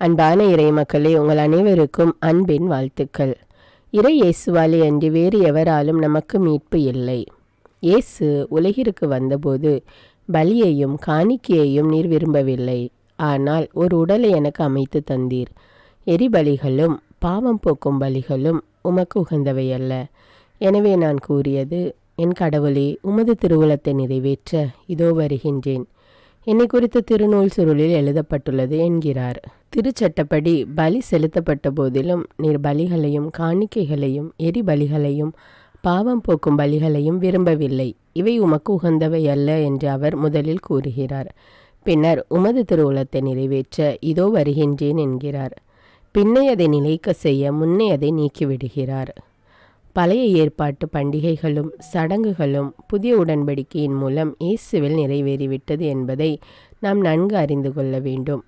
அன்பான இறை மக்களே உங்கள் அனைவருக்கும் அன்பின் வாழ்த்துக்கள். இறை இயேசுவாலே அன்றி வேறு எவராலும் நமக்கு மீட்பு இல்லை. இயேசு உலகிற்கு வந்தபோது பலியையும் காணிக்கையையும் நீர் விரும்பவில்லை. ஆனால் ஒரு உடலை எனக்கு அமைத்து தந்தீர். எரிபலிகளும் பாவம் போக்கும் பலிகளும் உமக்கு உகந்தவை அல்ல. எனவே நான் கூறியது என் கடவுளே உமது திருவுளத்தை நிறைவேற்ற இதோ வருகின்றேன். என்னை குறித்த திருநூல் சுருளில் எழுதப்பட்டுள்ளது என்கிறார். திருச்சட்டப்படி பலி செலுத்தப்பட்ட போதிலும் நீர் பலிகளையும் காணிக்கைகளையும் எரிபலிகளையும் பாவம் போக்கும் பலிகளையும் விரும்பவில்லை. இவை உமக்கு உகந்தவை அல்ல என்று அவர் முதலில் கூறுகிறார். பின்னர் உமது திருவுளத்தை நிறைவேற்ற இதோ வருகின்றேன் என்கிறார். பின்னை அதை நிலைக்க செய்ய முன்னே அதை நீக்கிவிடுகிறார். பழைய ஏற்பாட்டு பண்டிகைகளும் சடங்குகளும் புதிய உடன்படிக்கையின் மூலம் இயேசுவில் நிறைவேறிவிட்டது என்பதை நாம் நன்கு அறிந்து கொள்ள வேண்டும்.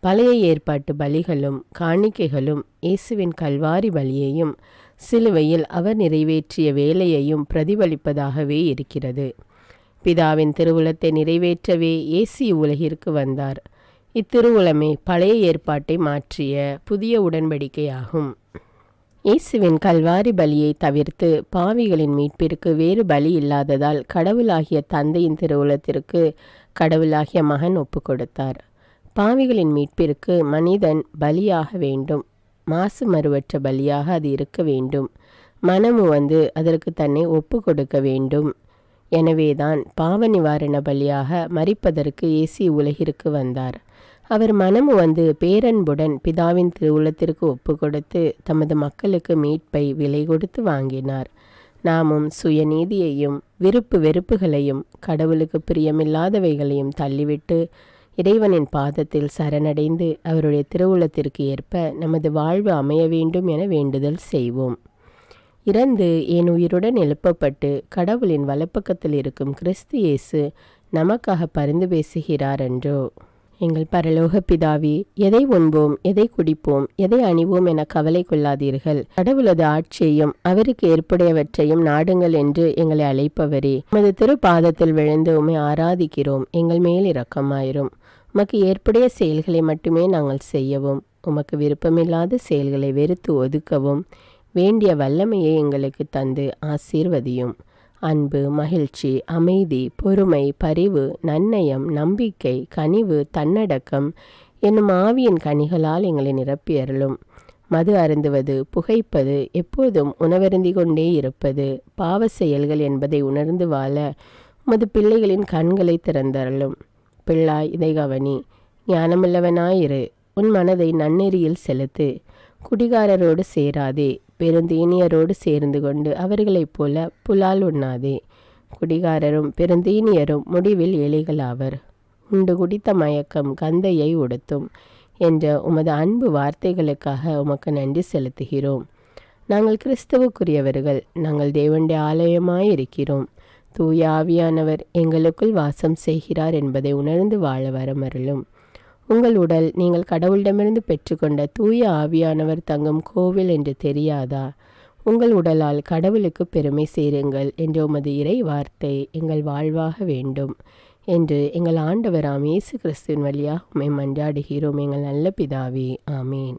பழைய ஏற்பாட்டு பலிகளும் காணிக்கைகளும் இயேசுவின் கல்வாரி பலியையும் சிலுவையில் அவர் நிறைவேற்றிய வேலையையும் பிரதிபலிப்பதாகவே இருக்கிறது. பிதாவின் திருவுளத்தை நிறைவேற்றவே இயேசு உலகிற்கு வந்தார். இத்திருவுளமே பழைய ஏற்பாட்டை மாற்றிய புதிய உடன்படிக்கையாகும். இயேசுவின் கல்வாரி பலியை தவிர்த்து பாவிகளின் மீட்பிற்கு வேறு பலி இல்லாததால் கடவுளாகிய தந்தையின் திருவுலத்திற்கு கடவுளாகிய மகன் ஒப்பு கொடுத்தார். பாவிகளின் மீட்பிற்கு மனிதன் பலியாக வேண்டும். மாசு மறுவற்ற பலியாக அது இருக்க வேண்டும். மனமு வந்து அதற்கு தன்னை ஒப்பு கொடுக்க வேண்டும். எனவேதான் பாவ நிவாரண பலியாக மறிப்பதற்கு இயேசு உலகிற்கு வந்தார். அவர் மனமு வந்து பேரன்புடன் பிதாவின் திருவுளத்திற்கு ஒப்பு கொடுத்து தமது மக்களுக்கு மீட்பை விலை கொடுத்து வாங்கினார். நாமும் சுயநீதியையும் விருப்பு வெறுப்புகளையும் கடவுளுக்கு பிரியமில்லாதவைகளையும் தள்ளிவிட்டு இறைவனின் பாதத்தில் சரணடைந்து அவருடைய திருவுளத்திற்கு ஏற்ப நமது வாழ்வு அமைய வேண்டும் என வேண்டுதல் செய்வோம். இறந்து என் உயிருடன் எழுப்பப்பட்டு கடவுளின் வலப்பக்கத்தில் இருக்கும் கிறிஸ்து இயேசு நமக்காக பரிந்து பேசுகிறார் என்றோ. எங்கள் பரலோக பிதாவே எதை உண்போம் எதை குடிப்போம் எதை அணிவோம் என கவலை கொள்ளாதீர்கள். கடவுளது ஆட்சியையும் அவருக்கு ஏற்புடையவற்றையும் நாடுங்கள் என்று எங்களை அழைப்பவரே. உமது திருப்பாதத்தில் விழுந்து உமை ஆராதிக்கிறோம் எங்கள் மேல் இரக்கமாயிரும். உமக்கு ஏற்புடைய செயல்களை மட்டுமே நாங்கள் செய்யவும் உமக்கு விருப்பமில்லாத செயல்களை வெறுத்து ஒதுக்கவும் வேண்டிய வல்லமையை எங்களுக்கு தந்து ஆசீர்வதியும். அன்பு மகிழ்ச்சி அமைதி பொறுமை பரிவு நன்னயம் நம்பிக்கை கனிவு தன்னடக்கம் என்னும் ஆவியின் கனிகளால் எங்களை நிரப்பியறலும் மது அருந்துவது புகைப்பது எப்போதும் உணவருந்தி கொண்டே இருப்பது பாவ செயல்கள் என்பதை உணர்ந்து வாழ உமது பிள்ளைகளின் கண்களை திறந்தரலும் பிள்ளாய் இதை கவனி. ஞானமுள்ளவனாயிரு. உன் மனதை நன்னெறியில் செலுத்து. குடிகாரரோடு சேராதே. பெருந்தீனியரோடு சேர்ந்து கொண்டு அவர்களைப் போல புலால் உண்ணாதே. குடிகாரரும் பெருந்தீனியரும் முடிவில் எலிகளாவர். உண்டு குடித்த மயக்கம் கந்தையை உடுத்தும் என்ற உமது அன்பு வார்த்தைகளுக்காக உமக்கு நன்றி செலுத்துகிறோம். நாங்கள் கிறிஸ்தவுக்குரியவர்கள் நாங்கள் தேவனுடைய ஆலயமாயிருக்கிறோம். தூய ஆவியானவர் எங்களுக்குள் வாசம் செய்கிறார் என்பதை உணர்ந்து வாழ வரமருளும். உங்கள் உடல் நீங்கள் கடவுளிடமிருந்து பெற்றுக்கொண்ட தூய ஆவியானவர் தங்கும் கோவில் என்று தெரியாதா? உங்கள் உடலால் கடவுளுக்கு பெருமை சேருங்கள் என்ற உமது இறை வார்த்தை எங்கள் வாழ்வாக வேண்டும் என்று எங்கள் ஆண்டவராம் இயேசு கிறிஸ்துவின் வழியாக உண்மை மன்றாடுகிறோம். எங்கள் நல்ல பிதாவே ஆமீன்.